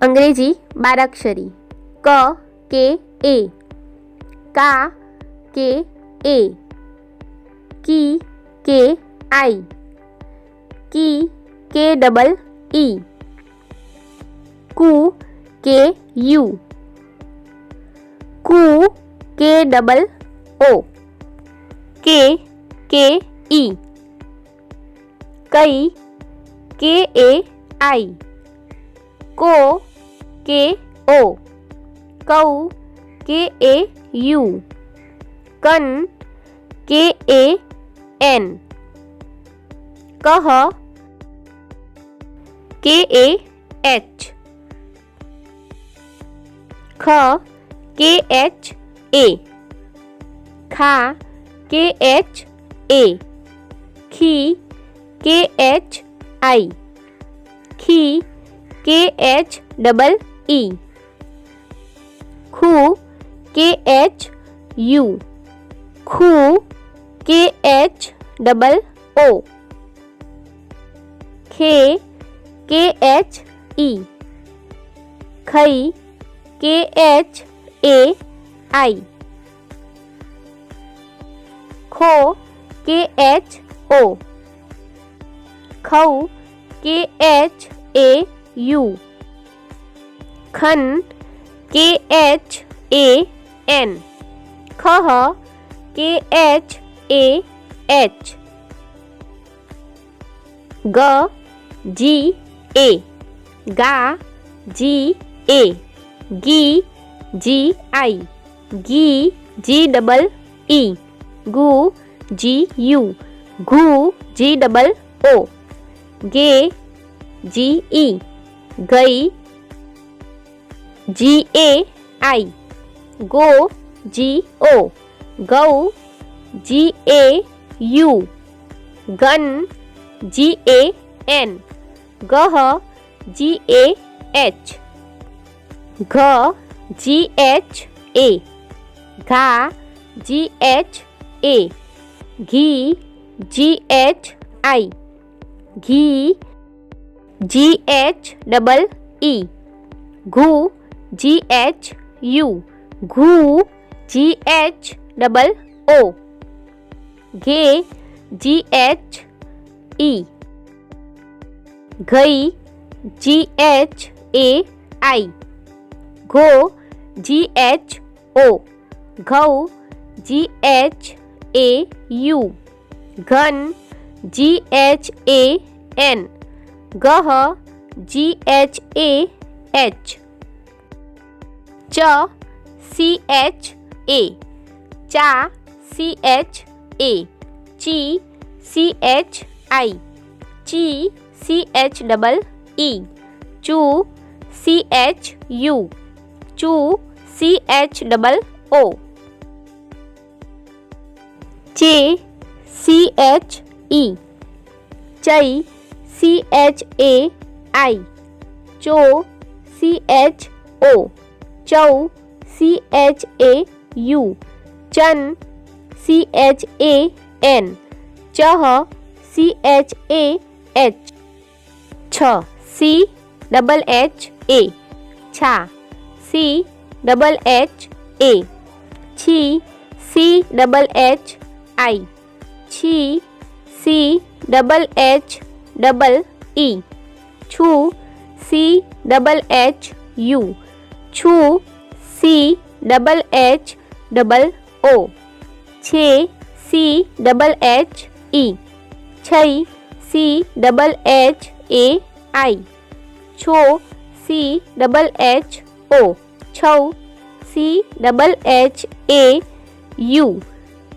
અંગ્રેજી બારાક્ષરી ક કે એ કા કે એ કી કે આઈ કી કે ડબલ ઈ કુ કે યુ કુ કે ડબલ ઓ કે કે ઈ કઈ કે એ આઈ કો के ओ, कौ, के ए, यू, कन, के ए, एन, कह, के ए, एच, ख, के एच, ए, खा, के एच, ए, खी, के एच, आई, खी, के एच, डबल ई खू के एच यू खू के एच डबल ओ खे के एच ई खई के एच ए आई खो के एच ओ खऊ के एच ए यू खन के एच ए एन ख के एच ए एच ग जी ए गा जी ए गी जी आई गी जी डबल ई गु जी यू घू जी डबल ओ गे जी ई गई जी ए आई गो जी ओ गौ जी ए यू गन जी ए एन गह जी ए एच घ जी एच ए घा जी एच ए घी जी एच आई घी जी एच डबल ई घू जी एच यू घू जी एच डबल ओ घे जी एच ई घई जी एच ए आई घो जी एच ओ घऊ जी एच ए यू घन G H A N गह जी H A H च C H A चा C H A ची C H I ची सी एच डबल ई चू सी एच यू चू सी एच डबल ओ चे सी एच ई चई सी एच ए आई चो सी एच ओ चौ सी एच ए यू चन सी एच ए एन चह सी एच ए एच छ सी डबल एच ए छा सी डबल एच ए छी सी डबल एच आई छी C double H double E छू C double H you છું C double H double O છે C double H E છઈ C double H A I છો C double H O છૌ C double H A U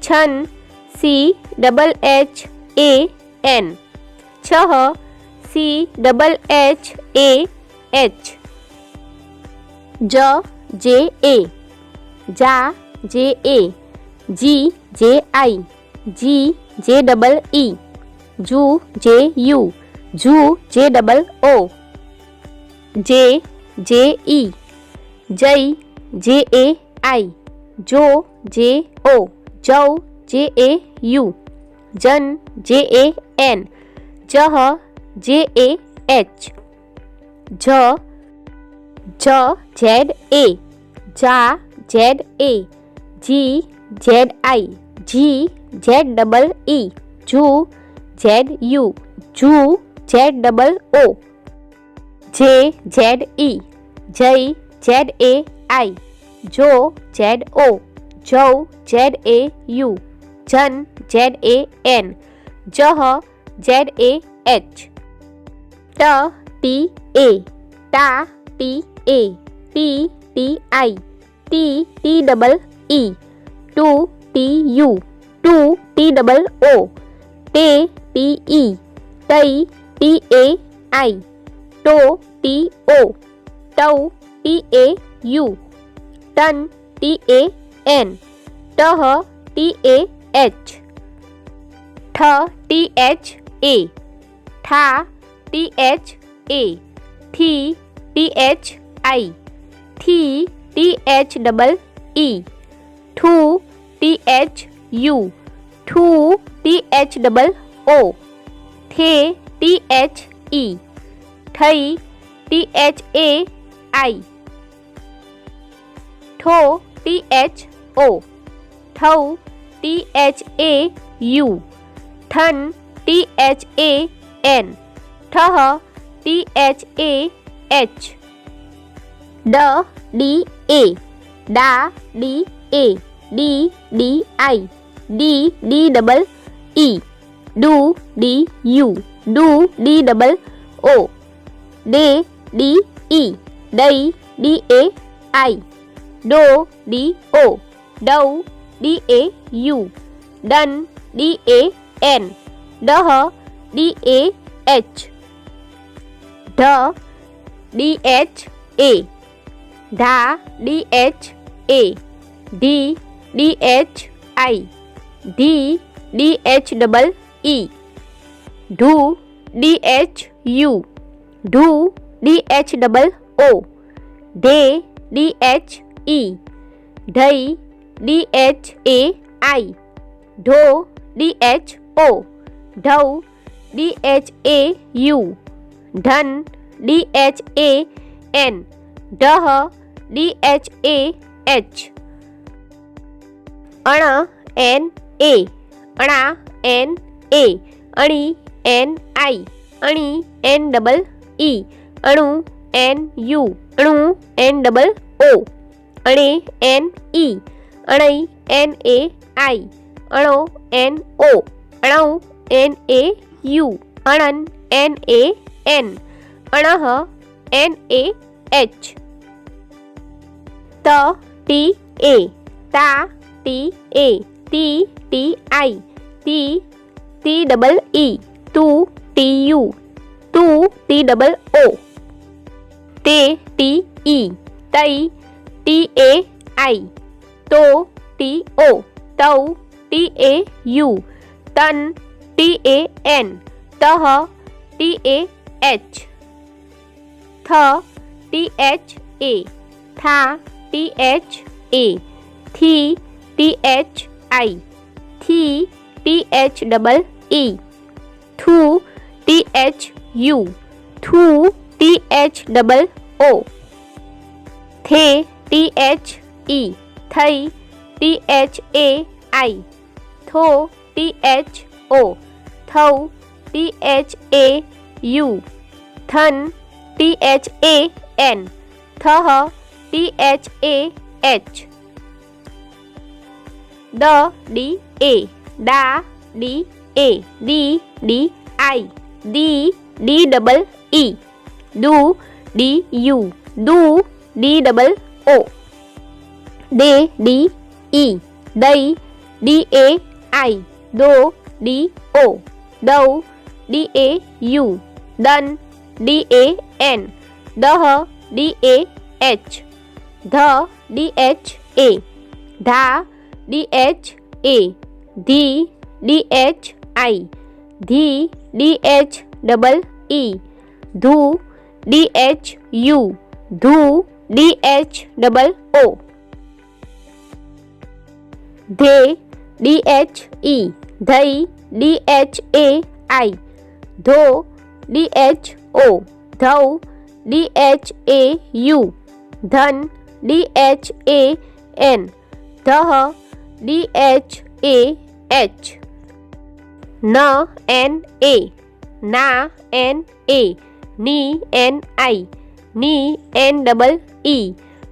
છન C double H A N છહ C double H A H ज J ए जा जे ए जी जे आई जी जे double E जू जे you जू जे double O जे जे ई जई जे ए आई जो जे ओ जव जे ए you जन जे A N जह जे ए एच झ જ ઝેડ એ જા ઝેડ એ જી ઝેડ આઈ જી ઝેડ ડબલ ઈ જુ ઝેડ યુ જુ ઝેડ ડબલ ઓ જે ઝેડ ઈ જય ઝેડ એ આઈ જો ઝેડ ઓ જવ ઝેડ એ યુ જન Z A N જહ Z A H ટ ટી એ ટા T A T T I T T double E 2 T U 2 T double O T T E Tây T A I Tô T O Tâu T A U Tân T A N Tơ T A H Thơ T H A Tha T H A Thi T H I थी T H double E ठू T H U ठू T H double O थे T H E ठई T H A I ठो T H O ठऊ T H A U ठन T H A N ठह T H A H ડ, D, A. ડા, D, A. ડી ડી, આઈ. ડી ડી, ડબલ, ઈ. ડુ ડી, યુ. ડુ ડી, ડબલ, ઓ. ડે ડી, ઈ. દઈ, ડી, એ, આઈ. ડો ડી, ઓ. ડૌ ડી, એ, યુ. ડન, ડી, એ, એન. ડહ ડી, એ, એચ. ઢ, D, H, A. ઢા D H A D D H I the D H double E ઢુ D H U ઢુ D H double O they D H E ઢઈ D H A I ઢો D H O ઢૌ D H A you ધન D H A N ઢહ D H A H अण N A अणा N A आणि N I आणि N double E अणू N U अणू N double O अणे N E अणई N A I अणो एन ओ अणऊ एन ए यू अणन एन ए एन अणह एन ए एच ત, ટી, એ. તા, ટી, એ. ટી ટી, આઈ. ટી ટી, ડબલ, ઈ. ટુ ટી, યુ. ટુ ટી, ડબલ, ઓ. તે, ટી, ઈ. તઈ, ટી, એ, આઈ. તો, ટી, ઓ. તૌ ટી, એ, યુ. તન, ટી, એ, એન. તહ, ટી, એ, એચ. થ, ટી, એચ, એ. થા टी एच ए थी टी एच आई थी टी एच डबल ई थू टी एच यू थू टी एच डबल ओ थे टी एच ई थई टी एच ए आई थो टी एच ओ थौ टी एच ए यू थन टी एच ए एन थह T H A H દ, D, A. ડા, ડી, એ. ડી ડી, આઈ. ડી ડી, ડબલ, ઈ. ડુ ડી, યુ. ડુ ડી, ડબલ, ઓ. ડે ડી, ઈ. દઈ, ડી, એ, આઈ. દો, ડી, ઓ. દૌ ડી, એ, યુ. દન, ડી, એ, એન. દહ, ડી, એ, એચ. ध डी एच ए धा डी एच ए धी डी एच आई धी डी एच डबल ई धू डी एच यू धू डी एच डबल ओ धे डी एच ई धई डी एच ए आई धो डी एच ओ धऊ डी एच ए यू धन ડી એચ એ એન ધહ D H A H ન N A ના N એ ની એન આઈ ની એન ડબલ ઈ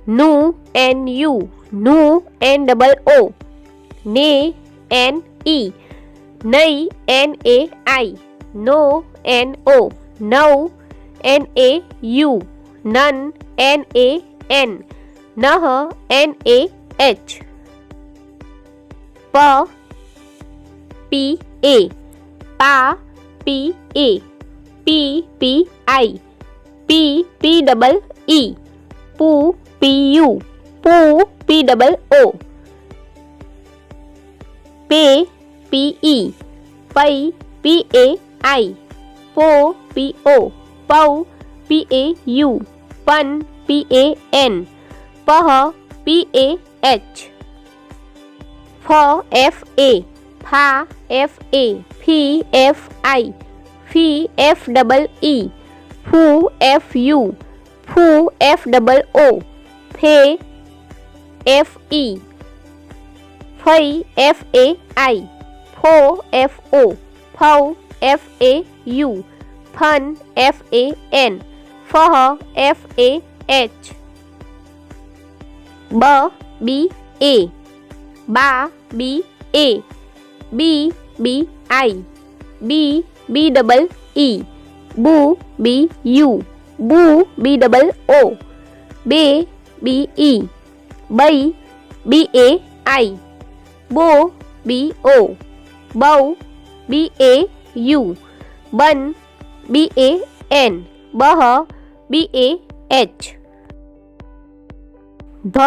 નું એન યુ નું એન ડબલ ઓ ને એન ઈ નઈ એન એ આઈ નો એન ઓ નવ N A U none N A N Nah, N A H. Pa, P A. Pa, P A. P P I. P P double E. Poo, P U. Poo, P double O. Pay, P E. Pay, P A I. Po, P O. Pow, P A U. Pun, P A N pah p a h for f a fa f a p f i phi f double e phu f u phu f double o phe f e phai f a i pho f o phau f a u fun f a n for f a h બ, બી, એ. બા, બી, એ. બી બી, આઈ. બી બી, double, ઈ. બુ, બી, you. બુ, બી, double, ઓ. બે, બી, ઈ. બઈ, બી, એ, આઈ. બો, બી, ઓ. બૌ બી, એ, you. બન, બી, A, N. બહ, B, A, H. ध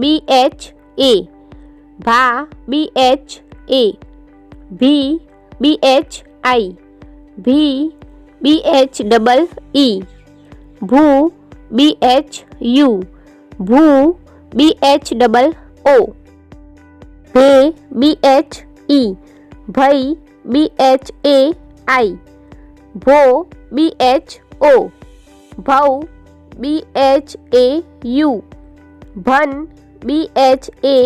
बी एच ए भा बी एच ए भी बी एच आई भी बी एच डबल ई भू बी एच यू भू बी एच डबल ओ भे बी एच ई भई बी एच ए आई भो बी एच ओ भव बी एच ए यू ભન બી એચ એ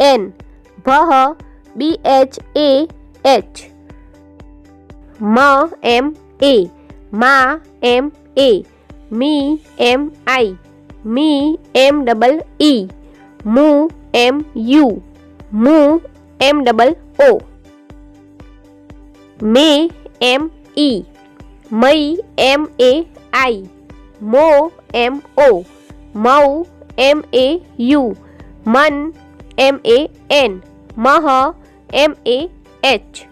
એન ભહ B H A H મ M A મા એમ એ મી એમ આઈ મી એમ ડબલ ઈ મુ એમ યુ મુ એમ ડબલ ઓ મે એમ ઈ મઈ એમ એ આઈ મો એમ ઓ મઉ एम ए यू मन एम ए एन मह एम ए एच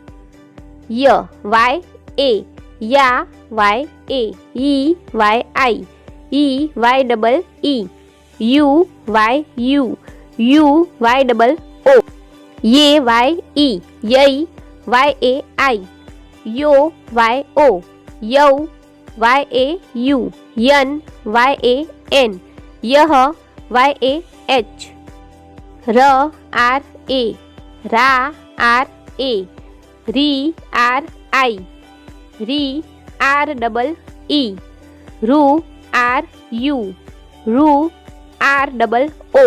य वाई ए या Y A E Y I E Y double E you Y U यू Y double O ये Y E यई Y A I यो Y ओ यौ वाय ए U यन वाय ए N यह A H raw R A रा R A री are आई री are double E रू आर यू रू आर डबल ओ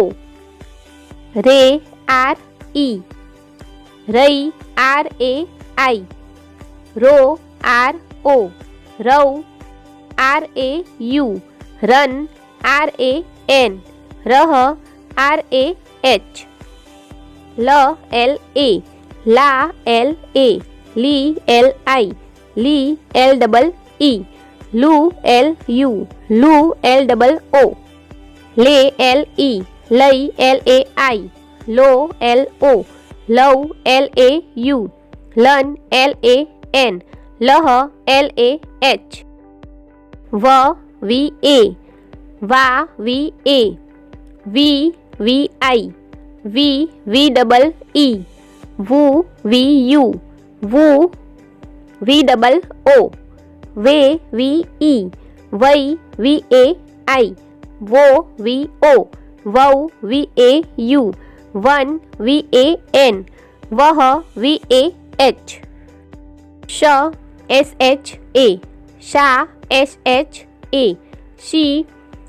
रे आर ई रई आर ए आई रो आर ओ रौ आर ए यू रन आर ए एन रह आर ए, एच। ल, एल, ए। ला, एल, ए। ली, एल, आई। ली, एल, डबल, ई। लू, एल, यू। लू, एल, डबल, ओ। ले, एल, ई। लई, एल, ए, आई। लो, एल, ओ। लव एल, ए, यू। लन, एल, ए, एन। लह एल, ए, एच। व, वी, ए। वा, V, A. V V I. V V double E. V U. V double O. Wo V O. Wow V A U. One V A N. Vah V A H. Sh S H A. Sha S H A. She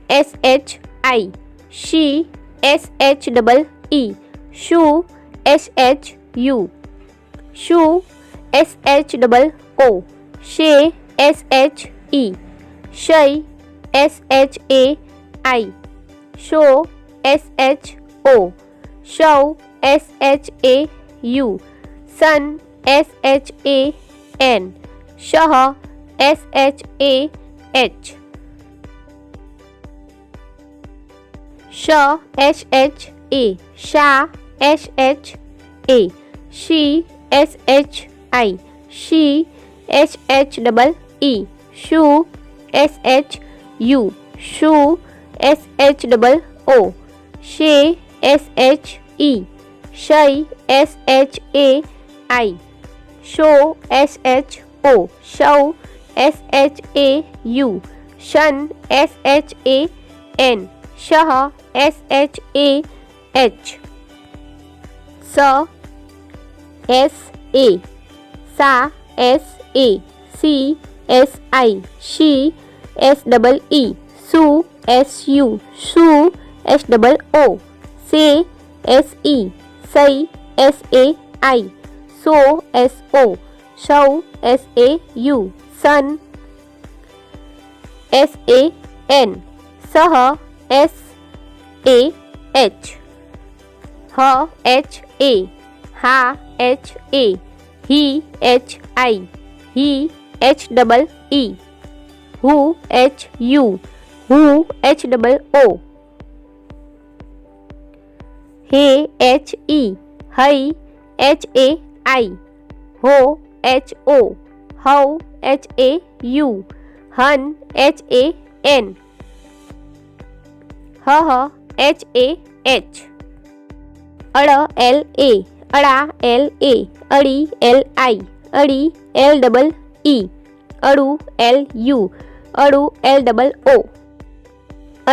S H I she S H double E shoe S H U. Shoe S H double O she S H E shy S H A I. Show S H O. Show S H A U. Sun S H A N. Shah S H A H. Sha, sh h h e sha h h e she s h i she h h double e shoe s h u shoe s h double o she sh e. shy s h a i show s h o show s h a u shun s h a n शाह S H A H स S A सा S A सी S I शी S double E सु S U सु S double O से S E सई S A I सो एस ओ शौ एस ए यू सन एस ए एन सह एस ए एच ह एच ए हा एच ए ही एच आई ही एच डबल ई हु एच यू हु एच डबल ओ हे एच ई हई एच ए आई हो एच ओ हव एच ए यू हन एच ए एन ह ह एच ए एच अड़ एल ए अड़ा एल ए अड़ी एल आई अड़ी एल डबल ई अड़ू एल यू अड़ू एल डबल ओ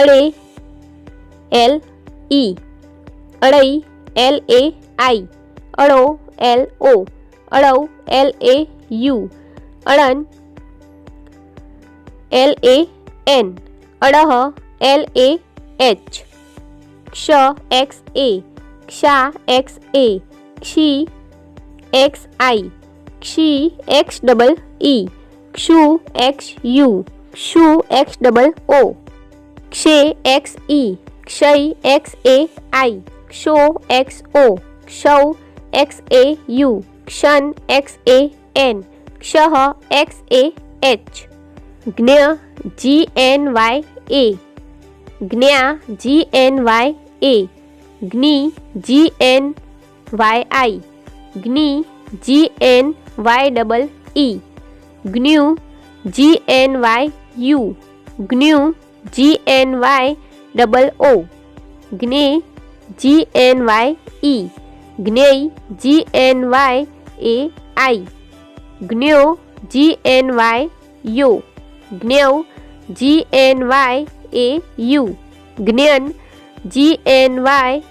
अड़े एल ई अड़ई एल ए आई अड़ो एल ओ अड़ौ एल ए यू अड़न एल ए एन अड़ह एल ए एच क्ष एक्स ए एक्षा एक्स ए क्षी एक्स आई क्षी एक्स डबल ई क्षु एक्स यू क्षु एक्स डबल ओ क्षे एक्स ई क्षय एक्स ए आई क्षो एक्स ओ क्षौ एक्स ए यू क्षण एक्स ए एन क्षः एक्स ए एच ज्ञ जी एन वाई ए ज्ञा जी एन वाई ए ग्नि G N Y I ग्नि G N Y double E ग्न्यू G N Y U ग्न्यू G N Y double O ग्ने G N Y E ग्नेय G N Y A I ग्न्यो G N Y O ग्न्यौ G N Y A U ज्ञन G N Y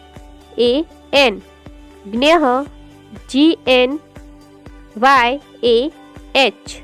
A N ज्ञ G N Y A H